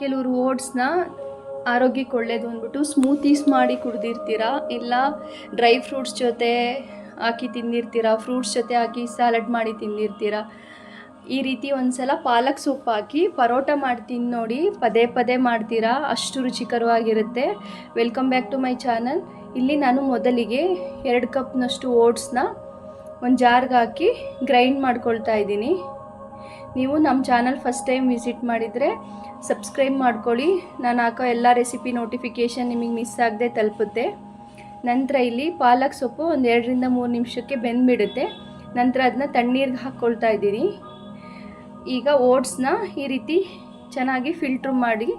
ಕೆಲವರು ಓಟ್ಸ್ನ ಆರೋಗ್ಯಕ್ಕೆ ಒಳ್ಳೇದು ಅಂದ್ಬಿಟ್ಟು ಸ್ಮೂತೀಸ್ ಮಾಡಿ ಕುಡ್ದಿರ್ತೀರ? ಇಲ್ಲ ಡ್ರೈ ಫ್ರೂಟ್ಸ್ ಜೊತೆ ಹಾಕಿ ತಿಂದಿರ್ತೀರ? ಫ್ರೂಟ್ಸ್ ಜೊತೆ ಹಾಕಿ ಸ್ಯಾಲಡ್ ಮಾಡಿ ತಿಂದಿರ್ತೀರ? ಈ ರೀತಿ ಒಂದ್ಸಲ ಪಾಲಕ್ ಸೊಪ್ಪು ಹಾಕಿ ಪರೋಟ ಮಾಡ್ತೀನಿ ನೋಡಿ ಪದೇ ಪದೇ ಮಾಡ್ತೀರಾ? ಅಷ್ಟು ರುಚಿಕರವಾಗಿರುತ್ತೆ. Welcome back to my channel ಇಲ್ಲಿ ನಾನು ಮೊದಲಿಗೆ ಎರಡು ಕಪ್ನಷ್ಟು ಓಟ್ಸ್ನ ಒಂದು ಜಾರ್ಗೆ ಹಾಕಿ ಗ್ರೈಂಡ್ ಮಾಡ್ಕೊಳ್ತಾ ಇದ್ದೀನಿ. ನೀವು ನಮ್ಮ ಚಾನಲ್ ಫಸ್ಟ್ ಟೈಮ್ ವಿಸಿಟ್ ಮಾಡಿದರೆ ಸಬ್ಸ್ಕ್ರೈಬ್ ಮಾಡ್ಕೊಳ್ಳಿ. ನಾನು ಹಾಕೋ ಎಲ್ಲ ರೆಸಿಪಿ ನೋಟಿಫಿಕೇಷನ್ ನಿಮಗೆ ಮಿಸ್ ಆಗದೆ ತಲುಪುತ್ತೆ. ನಂತರ ಇಲ್ಲಿ ಪಾಲಕ್ ಸೊಪ್ಪು ಒಂದು ಎರಡರಿಂದ ಮೂರು ನಿಮಿಷಕ್ಕೆ ಬೆಂದ್ಬಿಡುತ್ತೆ. ನಂತರ ಅದನ್ನ ತಣ್ಣೀರಿಗೆ ಹಾಕ್ಕೊಳ್ತಾ ಇದ್ದೀನಿ. ಈಗ ಓಟ್ಸ್ನ ಈ ರೀತಿ ಚೆನ್ನಾಗಿ ಫಿಲ್ಟ್ರ್ ಮಾಡಿ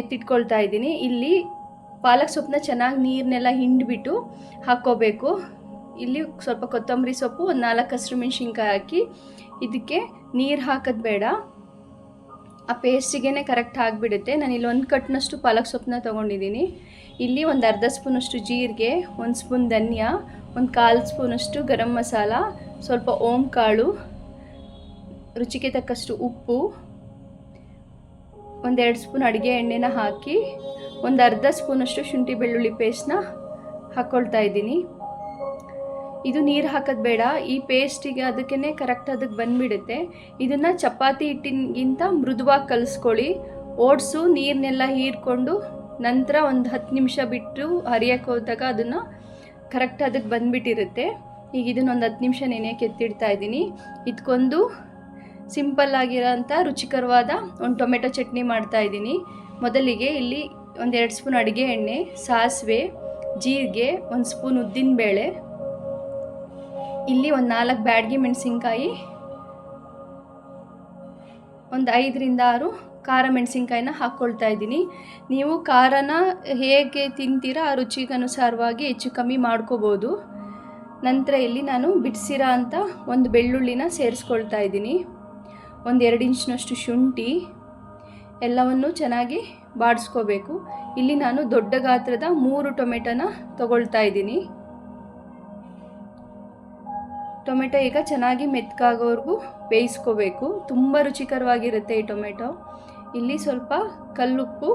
ಎತ್ತಿಟ್ಕೊಳ್ತಾ ಇದ್ದೀನಿ. ಇಲ್ಲಿ ಪಾಲಕ್ ಸೊಪ್ಪನ್ನ ಚೆನ್ನಾಗಿ ನೀರನ್ನೆಲ್ಲ ಹಿಂಡಿಬಿಟ್ಟು ಹಾಕ್ಕೋಬೇಕು. ಇಲ್ಲಿ ಸ್ವಲ್ಪ ಕೊತ್ತಂಬರಿ ಸೊಪ್ಪು, ಒಂದು ನಾಲ್ಕು ಹಸಿರು ಮೆಣಸಿನ್ಕಾಯಿ ಹಾಕಿ, ಇದಕ್ಕೆ ನೀರು ಹಾಕೋದು ಬೇಡ. ಆ ಪೇಸ್ಟಿಗೆ ಕರೆಕ್ಟ್ ಆಗಿಬಿಡುತ್ತೆ. ನಾನು ಇಲ್ಲಿ ಒಂದು ಕಟ್ನಷ್ಟು ಪಾಲಕ್ ಸೊಪ್ಪನ್ನ ತೊಗೊಂಡಿದ್ದೀನಿ ಇಲ್ಲಿ ಒಂದು ಅರ್ಧ ಸ್ಪೂನಷ್ಟು ಜೀರಿಗೆ, ಒಂದು ಸ್ಪೂನ್ ಧನಿಯಾ, ಒಂದು ಕಾಲು ಸ್ಪೂನಷ್ಟು ಗರಂ ಮಸಾಲ, ಸ್ವಲ್ಪ ಓಂ ಕಾಳು, ರುಚಿಗೆ ತಕ್ಕಷ್ಟು ಉಪ್ಪು ಒಂದೆರಡು ಸ್ಪೂನ್ ಅಡುಗೆ ಎಣ್ಣೆನ ಹಾಕಿ, ಒಂದು ಅರ್ಧ ಸ್ಪೂನಷ್ಟು ಶುಂಠಿ ಬೆಳ್ಳುಳ್ಳಿ ಪೇಸ್ಟ್ನ ಹಾಕ್ಕೊಳ್ತಾ ಇದ್ದೀನಿ. ಇದು ನೀರು ಹಾಕೋದು ಬೇಡ. ಈ ಪೇಸ್ಟಿಗೆ ಅದಕ್ಕೇ ಕರೆಕ್ಟ್ ಅದಕ್ಕೆ ಬಂದುಬಿಡುತ್ತೆ. ಇದನ್ನು ಚಪಾತಿ ಹಿಟ್ಟಿನಗಿಂತ ಮೃದುವಾಗಿ ಕಲಿಸ್ಕೊಳ್ಳಿ. ಓಡಿಸು ನೀರನ್ನೆಲ್ಲ ಹೀರ್ಕೊಂಡು ನಂತರ ಒಂದು ಹತ್ತು ನಿಮಿಷ ಬಿಟ್ಟು ಹರಿಯಕ್ಕೆ ಹೋದಾಗ ಅದನ್ನು ಕರೆಕ್ಟ್ ಅದಕ್ಕೆ ಬಂದುಬಿಟ್ಟಿರುತ್ತೆ. ಈಗ ಇದನ್ನ ಒಂದು ಹತ್ತು ನಿಮಿಷ ನೆನೆಯಕ್ಕೆ ಎತ್ತಿಡ್ತಾ ಇದ್ದೀನಿ. ಇದಕ್ಕೊಂದು ಸಿಂಪಲ್ ಆಗಿರೋಂಥ ರುಚಿಕರವಾದ ಒಂದು ಟೊಮೆಟೊ ಚಟ್ನಿ ಮಾಡ್ತಾ ಇದ್ದೀನಿ. ಮೊದಲಿಗೆ ಇಲ್ಲಿ ಒಂದೆರಡು ಸ್ಪೂನ್ ಅಡುಗೆ ಎಣ್ಣೆ, ಸಾಸಿವೆ, ಜೀರಿಗೆ, ಒಂದು ಸ್ಪೂನ್ ಉದ್ದಿನಬೇಳೆ ಇಲ್ಲಿ ಒಂದು ನಾಲ್ಕು ಬ್ಯಾಡ್ಗೆ ಮೆಣಸಿನ್ಕಾಯಿ, ಒಂದು ಐದರಿಂದ ಆರು ಖಾರ ಮೆಣಸಿನ್ಕಾಯಿನ ಹಾಕ್ಕೊಳ್ತಾ ಇದ್ದೀನಿ. ನೀವು ಖಾರನ ಹೇಗೆ ತಿಂತೀರಾ, ಆ ರುಚಿಗೆ ಅನುಸಾರವಾಗಿ ಹೆಚ್ಚು ಕಮ್ಮಿ ಮಾಡ್ಕೋಬೋದು. ನಂತರ ಇಲ್ಲಿ ನಾನು ಬಿಡಿಸಿರೋ ಅಂತ ಒಂದು ಬೆಳ್ಳುಳ್ಳಿನ ಸೇರಿಸ್ಕೊಳ್ತಾ ಇದ್ದೀನಿ. ಒಂದು ಎರಡು ಇಂಚಿನಷ್ಟು ಶುಂಠಿ, ಎಲ್ಲವನ್ನು ಚೆನ್ನಾಗಿ ಬಾಡಿಸ್ಕೋಬೇಕು. ಇಲ್ಲಿ ನಾನು ದೊಡ್ಡ ಗಾತ್ರದ ಮೂರು ಟೊಮೆಟೊನ ತಗೊಳ್ತಾ ಇದ್ದೀನಿ. ಟೊಮೆಟೊ ಈಗ ಚೆನ್ನಾಗಿ ಮೆತ್ಕಾಗೋವರೆಗೂ ಬೇಯಿಸ್ಕೋಬೇಕು. ತುಂಬ ರುಚಿಕರವಾಗಿರುತ್ತೆ ಈ ಟೊಮೆಟೊ. ಇಲ್ಲಿ ಸ್ವಲ್ಪ ಕಲ್ಲುಪ್ಪು,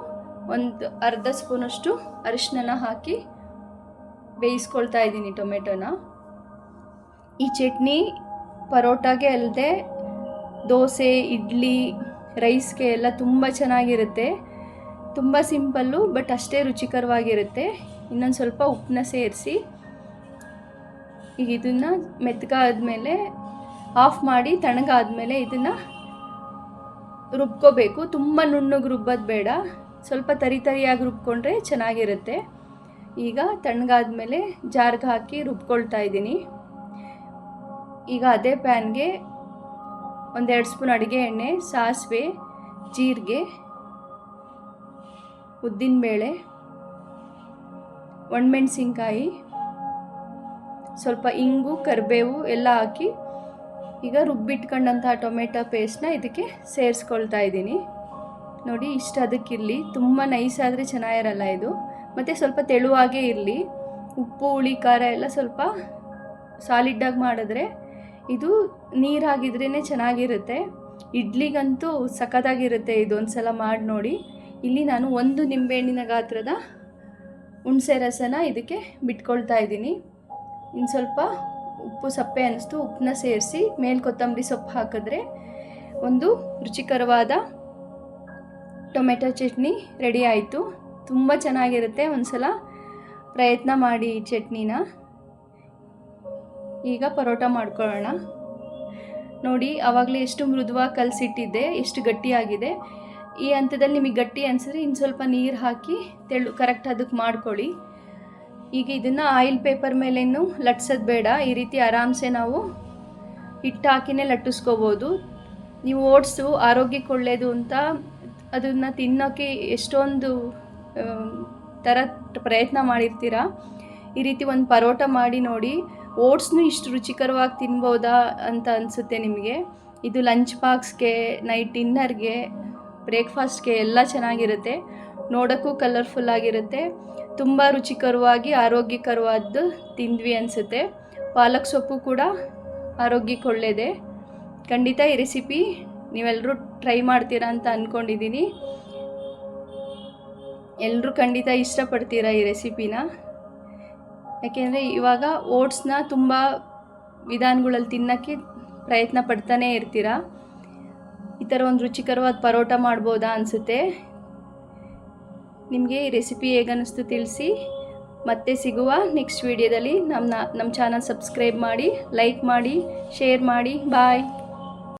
ಒಂದು ಅರ್ಧ ಸ್ಪೂನಷ್ಟು ಅರಿಶಿನ ಹಾಕಿ ಬೇಯಿಸ್ಕೊಳ್ತಾ ಇದ್ದೀನಿ ಟೊಮೆಟೊನ. ಈ ಚಟ್ನಿ ಪರೋಟಾಗೆ ಅಲ್ಲದೆ ದೋಸೆ, ಇಡ್ಲಿ, ರೈಸ್ಗೆ ಎಲ್ಲ ತುಂಬ ಚೆನ್ನಾಗಿರುತ್ತೆ. ತುಂಬ ಸಿಂಪಲ್ಲು, ಬಟ್ ಅಷ್ಟೇ ರುಚಿಕರವಾಗಿರುತ್ತೆ. ಇನ್ನೊಂದು ಸ್ವಲ್ಪ ಉಪ್ಪನ್ನ ಸೇರಿಸಿ ಈಗ ಇದನ್ನು ಮೆತ್ತಗಾದ್ಮೇಲೆ ಆಫ್ ಮಾಡಿ ತಣ್ಣಗಾದ್ಮೇಲೆ ಇದನ್ನು ರುಬ್ಕೋಬೇಕು. ತುಂಬ ನುಣ್ಣಗೆ ರುಬ್ಬೋದು ಬೇಡ. ಸ್ವಲ್ಪ ತರಿ ತರಿಯಾಗಿ ರುಬ್ಕೊಂಡ್ರೆ ಚೆನ್ನಾಗಿರುತ್ತೆ. ಈಗ ತಣ್ಣಗಾದ್ಮೇಲೆ ಜಾರ್ಗೆ ಹಾಕಿ ರುಬ್ಕೊಳ್ತಾ ಇದ್ದೀನಿ. ಈಗ ಅದೇ ಪ್ಯಾನ್ಗೆ ಒಂದೆರಡು ಸ್ಪೂನ್ ಅಡುಗೆ ಎಣ್ಣೆ, ಸಾಸಿವೆ, ಜೀರಿಗೆ, ಉದ್ದಿನಬೇಳೆ, ಒಣಮೆಣ್ಸಿನ್ಕಾಯಿ ಸ್ವಲ್ಪ ಇಂಗು, ಕರಿಬೇವು ಎಲ್ಲ ಹಾಕಿ ಈಗ ರುಬ್ಬಿಟ್ಕೊಂಡಂತಹ ಟೊಮೆಟೊ ಪೇಸ್ಟ್ನ ಇದಕ್ಕೆ ಸೇರಿಸ್ಕೊಳ್ತಾ ಇದ್ದೀನಿ. ನೋಡಿ, ಇಷ್ಟು ಅದಕ್ಕಿರಲಿ. ತುಂಬ ನೈಸ್ ಆದರೆ ಚೆನ್ನಾಗಿರಲ್ಲ ಇದು. ಮತ್ತು ಸ್ವಲ್ಪ ತೆಳುವಾಗೇ ಇರಲಿ. ಉಪ್ಪು, ಹುಳಿ, ಖಾರ ಎಲ್ಲ ಸ್ವಲ್ಪ ಸಾಲಿಡ್ಡಾಗಿ ಮಾಡಿದ್ರೆ ಇದು ನೀರಾಗಿದ್ರೇ ಚೆನ್ನಾಗಿರುತ್ತೆ. ಇಡ್ಲಿಗಂತೂ ಸಖತ್ತಾಗಿರುತ್ತೆ ಇದೊಂದು ಸಲ ಮಾಡಿ ನೋಡಿ. ಇಲ್ಲಿ ನಾನು ಒಂದು ನಿಂಬೆಹಣ್ಣಿನ ಗಾತ್ರದ ಹುಣಸೆ ರಸನ ಇದಕ್ಕೆ ಬಿಟ್ಕೊಳ್ತಾ ಇದ್ದೀನಿ. ಇನ್ನು ಸ್ವಲ್ಪ ಉಪ್ಪು ಸಪ್ಪೆ ಅನ್ನಿಸ್ತು, ಉಪ್ಪನ್ನ ಸೇರಿಸಿ ಮೇಲೆ ಕೊತ್ತಂಬರಿ ಸೊಪ್ಪು ಹಾಕಿದ್ರೆ ಒಂದು ರುಚಿಕರವಾದ ಟೊಮೆಟೊ ಚಟ್ನಿ ರೆಡಿ ಆಯಿತು. ತುಂಬ ಚೆನ್ನಾಗಿರುತ್ತೆ ಒಂದು ಸಲ ಪ್ರಯತ್ನ ಮಾಡಿ ಈ ಚಟ್ನಿನ. ಈಗ ಪರೋಟ ಮಾಡ್ಕೊಳ್ಳೋಣ. ನೋಡಿ ಆವಾಗಲೇ ಎಷ್ಟು ಮೃದುವಾಗಿ ಕಲಸಿಟ್ಟಿದ್ದೆ, ಎಷ್ಟು ಗಟ್ಟಿಯಾಗಿದೆ. ಈ ಹಂತದಲ್ಲಿ ನಿಮಗೆ ಗಟ್ಟಿ ಅನಿಸಿದ್ರೆ ಇನ್ನು ಸ್ವಲ್ಪ ನೀರು ಹಾಕಿ ತೆಳು ಕರೆಕ್ಟ್ ಅದಕ್ಕೆ ಮಾಡ್ಕೊಳ್ಳಿ. ಈಗ ಇದನ್ನು ಆಯಿಲ್ ಪೇಪರ್ ಮೇಲೇನು ಲಟ್ಸೋದು ಬೇಡ. ಈ ರೀತಿ ಆರಾಮ್ಸೆ ನಾವು ಹಿಟ್ಟು ಹಾಕಿನೇ ಲಟ್ಟಿಸ್ಕೋಬೋದು. ನೀವು ಓಟ್ಸು, ಆರೋಗ್ಯಕ್ಕೆ ಒಳ್ಳೆಯದು ಅಂತ ಅದನ್ನು ತಿನ್ನೋಕ್ಕೆ ಎಷ್ಟೊಂದು ಥರ ಪ್ರಯತ್ನ ಮಾಡಿರ್ತೀರ? ಈ ರೀತಿ ಒಂದು ಪರೋಟ ಮಾಡಿ ನೋಡಿ. ಓಟ್ಸ್ನು ಇಷ್ಟು ರುಚಿಕರವಾಗಿ ತಿನ್ಬೋದಾ ಅಂತ ಅನಿಸುತ್ತೆ ನಿಮಗೆ. ಇದು ಲಂಚ್ ಬಾಕ್ಸ್ಗೆ, ನೈಟ್ ಡಿನ್ನರ್ಗೆ, ಬ್ರೇಕ್ಫಾಸ್ಟ್ಗೆ ಎಲ್ಲ ಚೆನ್ನಾಗಿರುತ್ತೆ. ನೋಡೋಕ್ಕೂ ಕಲರ್ಫುಲ್ ಆಗಿರುತ್ತೆ. ತುಂಬ ರುಚಿಕರವಾಗಿ, ಆರೋಗ್ಯಕರವಾದ್ದು ತಿಂದ್ವಿ ಅನಿಸುತ್ತೆ. ಪಾಲಕ್ ಸೊಪ್ಪು ಕೂಡ ಆರೋಗ್ಯಕ್ಕೆ ಒಳ್ಳೆಯದೆ ಖಂಡಿತ ಈ ರೆಸಿಪಿ ನೀವೆಲ್ಲರೂ ಟ್ರೈ ಮಾಡ್ತೀರಾ ಅಂತ ಅಂದ್ಕೊಂಡಿದ್ದೀನಿ ಎಲ್ಲರೂ ಖಂಡಿತ ಇಷ್ಟಪಡ್ತೀರಾ ಈ ರೆಸಿಪಿನ? ಯಾಕೆಂದರೆ ಇವಾಗ ಓಟ್ಸ್ನ ತುಂಬ ವಿಧಾನಗಳಲ್ಲಿ ತಿನ್ನೋಕ್ಕೆ ಪ್ರಯತ್ನ ಪಡ್ತಾನೇ ಇರ್ತೀರಾ? ಈ ಥರ ಒಂದು ರುಚಿಕರವಾದ ಪರೋಟ ಮಾಡ್ಬೋದಾ ಅನಿಸುತ್ತೆ. ನಿಮಗೆ ಈ ರೆಸಿಪಿ ಹೇಗನ್ನಿಸ್ತು ತಿಳಿಸಿ. ಮತ್ತೆ ಸಿಗುವ ನೆಕ್ಸ್ಟ್ ವೀಡಿಯೋದಲ್ಲಿ ನಮ್ಮ ನಮ್ಮ ಚಾನಲ್ ಸಬ್ಸ್ಕ್ರೈಬ್ ಮಾಡಿ ಲೈಕ್ ಮಾಡಿ ಶೇರ್ ಮಾಡಿ ಬಾಯ್